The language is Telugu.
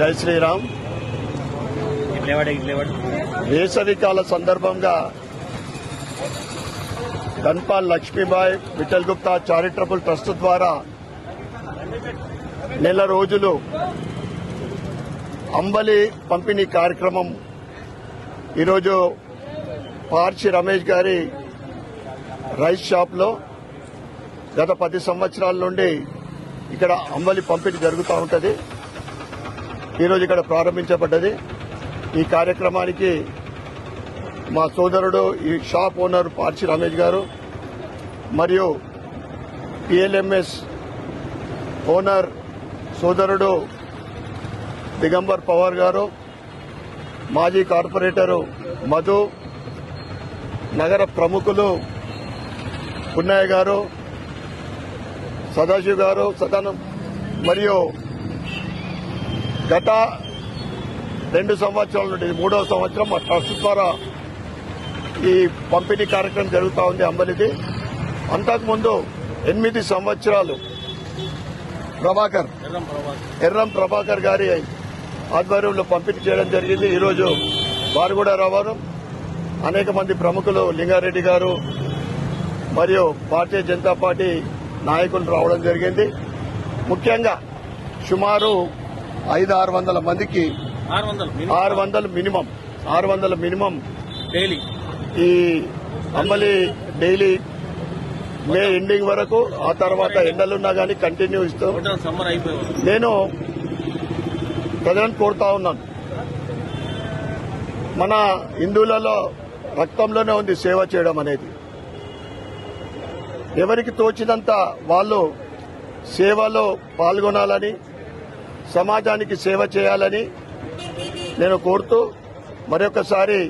జై శ్రీరామ్. వేసవికాల సందర్భంగా ధన్పాల్ లక్ష్మీబాయి విఠల్ గుప్తా చారిటబుల్ ట్రస్ట్ ద్వారా నెల రోజులు అంబలి పంపిణీ కార్యక్రమం ఈరోజు పార్చి రమేష్ గారి రైస్ షాప్లో గత పది సంవత్సరాల నుండి ఇక్కడ అంబలి పంపిణీ జరుగుతూ ఉంటుంది. ఈరోజు ఇక్కడ ప్రారంభించబడ్డది. ఈ కార్యక్రమానికి మా సోదరుడు ఈ షాప్ ఓనర్ పార్చి రమేష్ గారు మరియు పిఎల్ఎంఎస్ ఓనర్ సోదరుడు దిగంబర్ పవార్ గారు మాజీ కార్పొరేటరు మధు నగర ప్రముఖులు పున్నయ్య గారు సదాశివ్ గారు సదానం మరియు గత రెండు సంవత్సరాల నుండి మూడో సంవత్సరం మా ట్రస్ట్ ద్వారా ఈ పంపిణీ కార్యక్రమం జరుగుతూ ఉంది అంబలిది. అంతకుముందు ఎనిమిది సంవత్సరాలు ప్రభాకర్ ఎర్రం ఎర్రం ప్రభాకర్ గారి ఆధ్వర్యంలో పంపిణీ చేయడం జరిగింది. ఈరోజు వారు కూడా రావారు అనేక మంది ప్రముఖులు లింగారెడ్డి గారు మరియు భారతీయ జనతా పార్టీ నాయకులు రావడం జరిగింది. ముఖ్యంగా సుమారు ఐదు ఆరు వందల మందికి ఆరు వందలు మినిమం. ఆరు వందల మినిమం. డైలీ. ఈ అంబలి డైలీ మే ఎండింగ్ వరకు ఆ తర్వాత ఎండలున్నా కానీ కంటిన్యూ ఇస్తాం నేను ప్రజలను కోరుతా ఉన్నాను. మన హిందువులలో రక్తంలోనే ఉంది సేవ చేయడం అనేది. ఎవరికి తోచినంత వాళ్ళు సేవలో పాల్గొనాలని సమాజానికి సేవ చేయాలని నేను కోరుతూ మరొకసారి